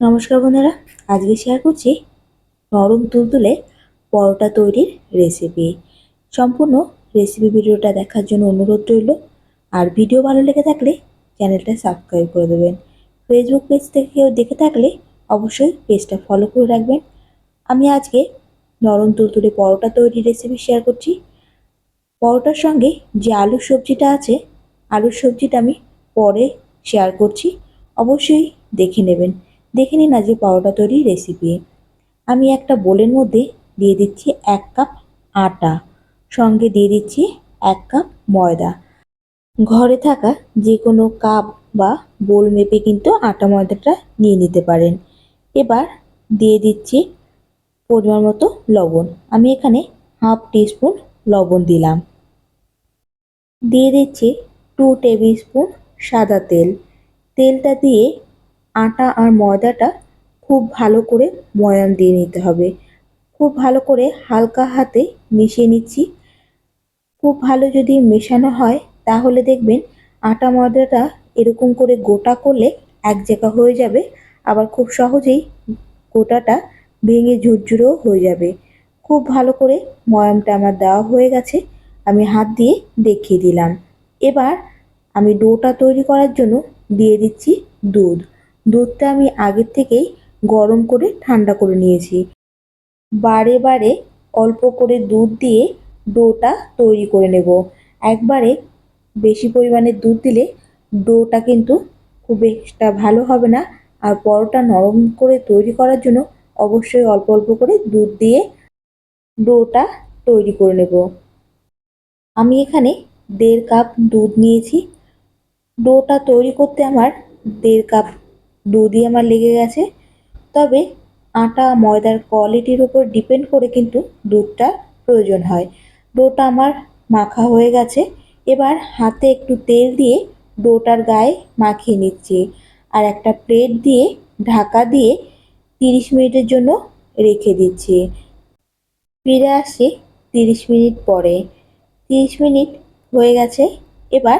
নমস্কার বন্ধুরা, আজকে শেয়ার করছি নরম তুলতুলে পরোটা তৈরির রেসিপি সম্পূর্ণ রেসিপি ভিডিওটা দেখার জন্য অনুরোধ রইল। আর ভিডিও ভালো লেগে থাকলে চ্যানেলটা সাবস্ক্রাইব করে দেবেন। ফেসবুক পেজ থেকে দেখে থাকলে অবশ্যই পেজটা ফলো করে রাখবেন। আমি আজকে নরম তুলতুলে পরোটা তৈরির রেসিপি শেয়ার করছি। পরোটার সঙ্গে যে আলুর সবজিটা আছে, আলুর সবজিটা আমি পরে শেয়ার করছি। অবশ্যই দেখে নেবেন। দেখে নিন আজকে পরোটা তৈরির রেসিপি আমি একটা বোলের মধ্যে দিয়ে দিচ্ছি এক কাপ আটা, সঙ্গে দিয়ে দিচ্ছি এক কাপ ময়দা। ঘরে থাকা যে কোনো কাপ বা বোল মেপে কিন্তু আটা ময়দাটা নিয়ে নিতে পারেন। এবার দিয়ে দিচ্ছি পরিমাণ মতো লবণ। আমি এখানে হাফ টিস্পুন লবণ দিলাম। দিয়ে দিচ্ছি টু টেবিল স্পুন সাদা তেল। তেলটা দিয়ে আটা আর ময়দাটা খুব ভালো করে ময়াম দিয়ে নিতে হবে। খুব ভালো করে হালকা হাতে মিশিয়ে নিচ্ছি। খুব ভালো যদি মেশানো হয়, তাহলে দেখবেন আটা ময়দাটা এরকম করে গোটা করলে এক জায়গা হয়ে যাবে, আবার খুব সহজেই গোটাটা ভেঙে ঝুরঝুরেও হয়ে যাবে। খুব ভালো করে ময়ামটা আমার দেওয়া হয়ে গেছে, আমি হাত দিয়ে দেখিয়ে দিলাম। এবার আমি ডোটা তৈরি করার জন্য দিয়ে দিচ্ছি দুধ। দুধটা আমি আগের থেকেই গরম করে ঠান্ডা করে নিয়েছি। বারে বারে অল্প করে দুধ দিয়ে ডোটা তৈরি করে নেব। একবারে বেশি পরিমাণে দুধ দিলে ডোটা কিন্তু খুব একটা ভালো হবে না। আর পরোটা নরম করে তৈরি করার জন্য অবশ্যই অল্প অল্প করে দুধ দিয়ে ডোটা তৈরি করে নেব। আমি এখানে দেড় কাপ দুধ নিয়েছি। ডোটা তৈরি করতে আমার দেড় কাপ দুধই আমার লেগে গেছে। তবে আটা, ময়দার কোয়ালিটির উপর ডিপেন্ড করে কিন্তু দুধটা প্রয়োজন হয়। ডোটা আমার মাখা হয়ে গেছে। এবার হাতে একটু তেল দিয়ে ডোটার গায়ে মাখিয়ে নিচ্ছি। আর একটা প্লেট দিয়ে ঢাকা দিয়ে তিরিশ মিনিটের জন্য রেখে দিচ্ছি। ফিরে আসছি তিরিশ মিনিট পরে। তিরিশ মিনিট হয়ে গেছে। এবার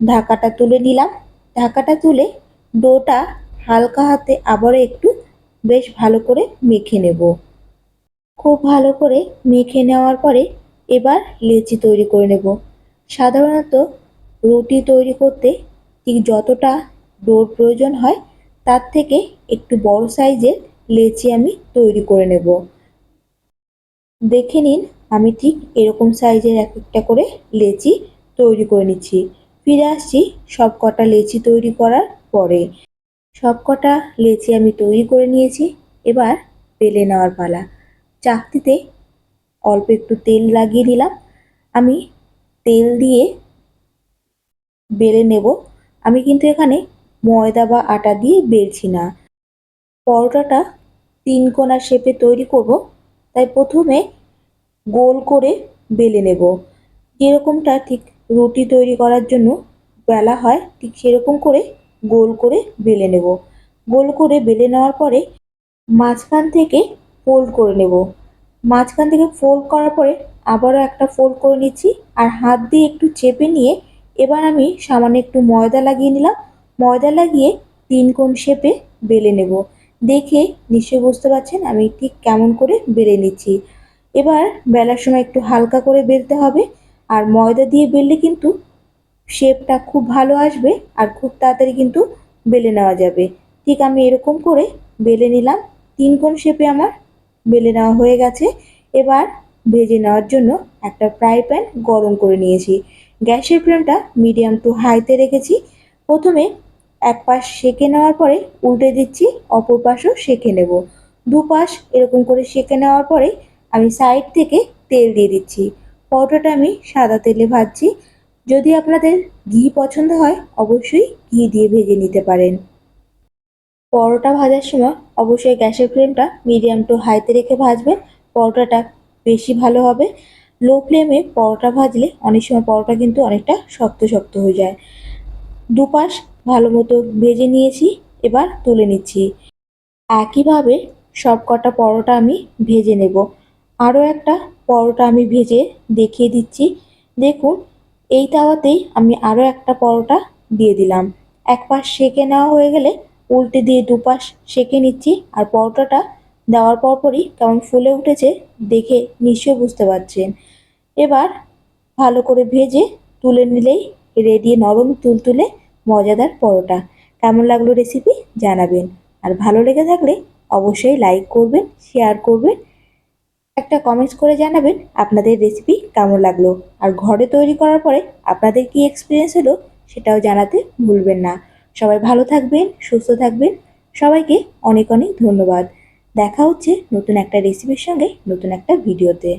ঢাকাটা তুলে নিলাম। ঢাকাটা তুলে ডোটা হালকা হাতে আবারও একটু বেশ ভালো করে মেখে নেব। খুব ভালো করে মেখে নেওয়ার পরে এবার লেচি তৈরি করে নেব। সাধারণত রুটি তৈরি করতে ঠিক যতটা ডোর প্রয়োজন হয়, তার থেকে একটু বড় সাইজের লেচি আমি তৈরি করে নেব। দেখে নিন, আমি ঠিক এরকম সাইজের এক একটা করে লেচি তৈরি করে নিচ্ছি। ফিরে আসছি সব কটা লেচি তৈরি করার পরে। সব কটা লেচি আমি তৈরি করে নিয়েছি। এবার বেলে নেওয়ার পালা। চাকতিতে অল্প একটু তেল লাগিয়ে দিলাম। আমি তেল দিয়ে বেলে নেব। আমি কিন্তু এখানে ময়দা বা আটা দিয়ে বেলছি না। পরোটাটা তিন কোনা শেপে তৈরি করব। তাই প্রথমে গোল করে বেলে নেব। যেরকমটা ঠিক রুটি তৈরি করার জন্য বেলা হয়, ঠিক সেরকম করে গোল করে বেলে নেব। গোল করে বেলে নেওয়ার পরে মাঝখান থেকে ফোল্ড করে নেব। মাঝখান থেকে ফোল্ড করার পরে আবারও একটা ফোল্ড করে নিচ্ছি আর হাত দিয়ে একটু চেপে নিয়ে এবার আমি সামান্য একটু ময়দা লাগিয়ে নিলাম। ময়দা লাগিয়ে তিন কোণ শেপে বেলে নেব। দেখে নিশ্চয়ই বুঝতে পারছেন আমি ঠিক কেমন করে বেলে নিচ্ছি। এবার বেলার সময় একটু হালকা করে বেলতে হবে। আর ময়দা দিয়ে বেললে কিন্তু শেপটা খুব ভালো আসবে আর খুব তাড়াতাড়ি কিন্তু বেলে নেওয়া যাবে। ঠিক আমি এরকম করে বেলে নিলাম। তিন কোণ শেপে আমার বেলে নেওয়া হয়ে গেছে। এবার ভেজে নেওয়ার জন্য একটা ফ্রাই প্যান গরম করে নিয়েছি। গ্যাসের ফ্লেমটা মিডিয়াম টু হাইতে রেখেছি। প্রথমে এক পাশ সেকে নেওয়ার পরে উল্টে দিচ্ছি, অপর পাশও সেকে নেব। দুপাশ এরকম করে সেকে নেওয়ার পরে আমি সাইড থেকে তেল দিয়ে দিচ্ছি। পরোটাটা আমি সাদা তেলে ভাজছি। যদি আপনাদের ঘি পছন্দ হয়, অবশ্যই ঘি দিয়ে ভেজে নিতে পারেন। পরোটা ভাজার সময় অবশ্যই গ্যাসের ফ্লেমটা মিডিয়াম টু হাইতে রেখে ভাজবেন। পরোটাটা বেশি ভালো হবে। লো ফ্লেমে পরোটা ভাজলে অনেক সময় পরোটা কিন্তু অনেকটা শক্ত শক্ত হয়ে যায়। দুপাশ ভালো মতো ভেজে নিয়েছি, এবার তুলে নিচ্ছি। একইভাবে সব কটা পরোটা আমি ভেজে নেব। আরও একটা পরোটা আমি ভেজে দেখিয়ে দিচ্ছি। দেখুন এই তাওয়াতেই আমি আরও একটা পরোটা দিয়ে দিলাম। এক পাশ সেকে নেওয়া হয়ে গেলে উল্টে দিয়ে দুপাশ সেঁকে নিচ্ছি আর পরোটাটা দেওয়ার পরপরই কেমন ফুলে উঠেছে দেখে নিশ্চয়ই বুঝতে পারছেন। এবার ভালো করে ভেজে তুলে নিলেই রেডি নরম তুলতুলে মজাদার পরোটা। কেমন লাগল রেসিপি জানাবেন। আর ভালো লেগে থাকলে অবশ্যই লাইক করবেন শেয়ার করবেন একটা কমেন্টস করে জানাবেন আপনাদের রেসিপি কেমন লাগল। আর ঘরে তৈরি করার পরে আপনাদের কি এক্সপিরিয়েন্স হলো সেটাও জানাতে ভুলবেন না। সবাই ভালো থাকবেন, সুস্থ থাকবেন। সবাইকে অনেক অনেক ধন্যবাদ। দেখা হচ্ছে নতুন একটা রেসিপির সঙ্গে নতুন একটা ভিডিওতে